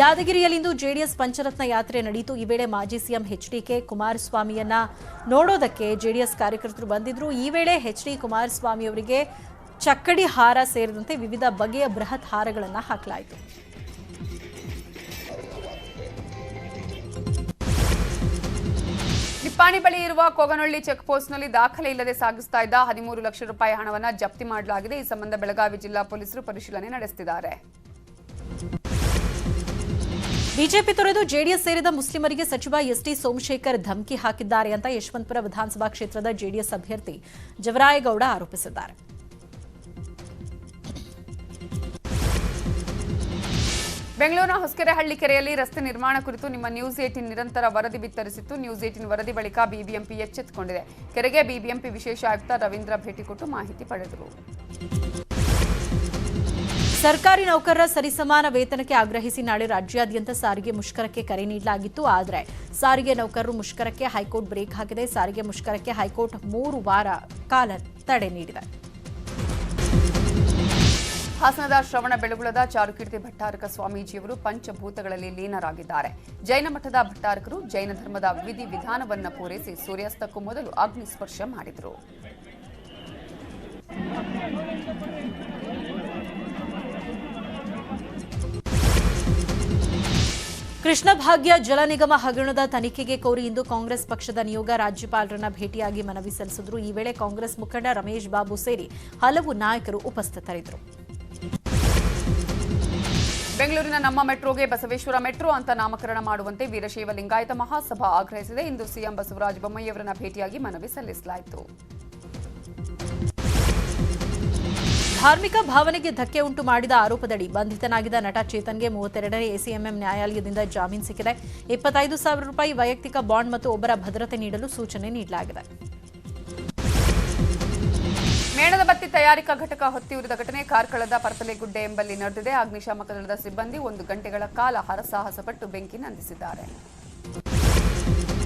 ಯಾದಗಿರಿಯಲ್ಲಿಂದು JDS Pancharatna ಯಾತ್ರೆ ನಡೆಯಿತು ಈ ವೇಳೆ ಮಾಜಿ ಸಿಎಂ ಎಚ್ಡಿಕೆ ಕುಮಾರಸ್ವಾಮಿಯನ್ನ ನೋಡೋದಕ್ಕೆ ಜೆಡಿಎಸ್ ಕಾರ್ಯಕರ್ತರು ಬಂದಿದ್ರು. ಈ ವೇಳೆ ಎಚ್ಡಿ ಕುಮಾರಸ್ವಾಮಿ ಅವರಿಗೆ ಚಕ್ಕಡಿ ಹಾರ ಸೇರಿದಂತೆ ವಿವಿಧ ಬಗೆಯ ಬೃಹತ್ ಹಾರಗಳನ್ನು ಹಾಕಲಾಯಿತು. ನಿಪ್ಪಾಣಿ ಬಳಿ ಇರುವ ಕೋಗನಹಳ್ಳಿ ಚೆಕ್ ಪೋಸ್ಟ್ನಲ್ಲಿ ದಾಖಲೆ ಇಲ್ಲದೆ ಸಾಗಿಸ್ತಾ ಇದ್ದ ಹದಿಮೂರು ಲಕ್ಷ ರೂಪಾಯಿ ಹಣವನ್ನು ಜಪ್ತಿ ಮಾಡಲಾಗಿದೆ. ಈ ಸಂಬಂಧ ಬೆಳಗಾವಿ ಜಿಲ್ಲಾ ಪೊಲೀಸರು ಪರಿಶೀಲನೆ ನಡೆಸುತ್ತಿದ್ದಾರೆ ಬಿಜೆಪಿ ತೊರೆದು ಜೆಡಿಎಸ್ ಸೇರಿದ ಮುಸ್ಲಿಮರಿಗೆ ಸಚಿವ ಎಸ್ಟಿ ಸೋಮಶೇಖರ್ ಧಮಕಿ ಹಾಕಿದ್ದಾರೆ ಅಂತ ಯಶವಂತಪುರ ವಿಧಾನಸಭಾ ಕ್ಷೇತ್ರದ ಜೆಡಿಎಸ್ ಅಭ್ಯರ್ಥಿ ಜವರಾಯಗೌಡ ಆರೋಪಿಸಿದ್ದಾರೆ. ಬೆಂಗಳೂರಿನ ಹೊಸಕೆರೆಹಳ್ಳಿ ಕೆರೆಯಲ್ಲಿ ರಸ್ತೆ ನಿರ್ಮಾಣ ಕುರಿತು ನಿಮ್ಮ ನ್ಯೂಸ್ ಏಟಿನ್ ನಿರಂತರ ವರದಿ ಬಿತ್ತರಿಸಿತ್ತು. ನ್ಯೂಸ್ ಏಟಿನ್ ವರದಿ ಬಳಿಕ ಬಿಬಿಎಂಪಿ ಎಚ್ಚೆತ್ತುಕೊಂಡಿದೆ ಕೆರೆಗೆ ಬಿಬಿಎಂಪಿ ವಿಶೇಷ ಆಯುಕ್ತ ರವೀಂದ್ರ ಭೇಟಿ ಕೊಟ್ಟು ಮಾಹಿತಿ ಪಡೆದರು. ಸರ್ಕಾರಿ ನೌಕರರ ಸರಿಸಮಾನ ವೇತನಕ್ಕೆ ಆಗ್ರಹಿಸಿ ನಾಳೆ ರಾಜ್ಯಾದ್ಯಂತ ಸಾರಿಗೆ ಮುಷ್ಕರಕ್ಕೆ ಕರೆ ನೀಡಲಾಗಿತ್ತು. ಆದರೆ ಸಾರಿಗೆ ನೌಕರರು ಮುಷ್ಕರಕ್ಕೆ ಹೈಕೋರ್ಟ್ ಬ್ರೇಕ್ ಹಾಕಿದೆ. ಸಾರಿಗೆ ಮುಷ್ಕರಕ್ಕೆ ಹೈಕೋರ್ಟ್ ಮೂರು ವಾರ ಕಾಲ ತಡೆ ನೀಡಿದೆ. ಹಾಸನದ ಶ್ರವಣ ಬೆಳಗುಳದ ಚಾರುಕೀರ್ತಿ ಭಟ್ಟಾರಕ ಸ್ವಾಮೀಜಿಯವರು ಪಂಚಭೂತಗಳಲ್ಲಿ ಲೀನರಾಗಿದ್ದಾರೆ. ಜೈನ ಮಠದ ಭಟ್ಟಾರಕರು ಜೈನ ಧರ್ಮದ ವಿಧಿ ವಿಧಾನವನ್ನು ಪೂರೈಸಿ ಸೂರ್ಯಾಸ್ತಕ್ಕೂ ಮೊದಲು ಅಗ್ನಿಸ್ಪರ್ಶ ಮಾಡಿದರು. ಕೃಷ್ಣ ಭಾಗ್ಯ ಜಲ ನಿಗಮ ಹಗರಣದ ತನಿಖೆಗೆ ಕೋರಿ ಇಂದು ಕಾಂಗ್ರೆಸ್ ಪಕ್ಷದ ನಿಯೋಗ ರಾಜ್ಯಪಾಲರನ್ನ ಭೇಟಿಯಾಗಿ ಮನವಿ ಸಲ್ಲಿಸಿದ್ರು. ಈ ವೇಳೆ ಕಾಂಗ್ರೆಸ್ ಮುಖಂಡ ರಮೇಶ್ ಬಾಬು ಸೇರಿ ಹಲವು ನಾಯಕರು ಉಪಸ್ಥಿತರಿದ್ದರು. ಬೆಂಗಳೂರಿನ ನಮ್ಮ ಮೆಟ್ರೋಗೆ ಬಸವೇಶ್ವರ ಮೆಟ್ರೋ ಅಂತ ನಾಮಕರಣ ಮಾಡುವಂತೆ ವೀರಶೈವ ಲಿಂಗಾಯತ ಮಹಾಸಭಾ ಆಗ್ರಹಿಸಿದೆ. ಇಂದು ಸಿಎಂ ಬಸವರಾಜ ಬೊಮ್ಮಾಯಿಯವರನ್ನ ಭೇಟಿಯಾಗಿ ಮನವಿ ಸಲ್ಲಿಸಲಾಯಿತು. ಧಾರ್ಮಿಕ ಭಾವನೆಗೆ ಧಕ್ಕೆ ಉಂಟು ಮಾಡಿದ ಆರೋಪದಡಿ ಬಂಧಿತನಾಗಿದ್ದ ನಟ ಚೇತನ್ಗೆ ಮೂವತ್ತೆರಡನೇ ಎಸಿಎಂಎಂ ನ್ಯಾಯಾಲಯದಿಂದ ಜಾಮೀನು ಸಿಕ್ಕಿದೆ. ಇಪ್ಪತ್ತೈದು ಸಾವಿರ ರೂಪಾಯಿ ವೈಯಕ್ತಿಕ ಬಾಂಡ್ ಮತ್ತು ಒಬ್ಬರ ಭದ್ರತೆ ನೀಡಲು ಸೂಚನೆ ನೀಡಲಾಗಿದೆ. ಮೇಣದ ಬತ್ತಿ ತಯಾರಿಕಾ ಘಟಕ ಹೊತ್ತಿ ಉರಿದ ಘಟನೆ ಕಾರ್ಕಳದ ಪರ್ಪಲೆಗುಡ್ಡೆ ಎಂಬಲ್ಲಿ ನಡೆದಿದೆ. ಅಗ್ನಿಶಾಮಕ ದಳದ ಸಿಬ್ಬಂದಿ ಒಂದು ಗಂಟೆಗಳ ಕಾಲ ಹರಸಾಹಸ ಪಟ್ಟು ಬೆಂಕಿ ನಂದಿಸಿದ್ದಾರೆ.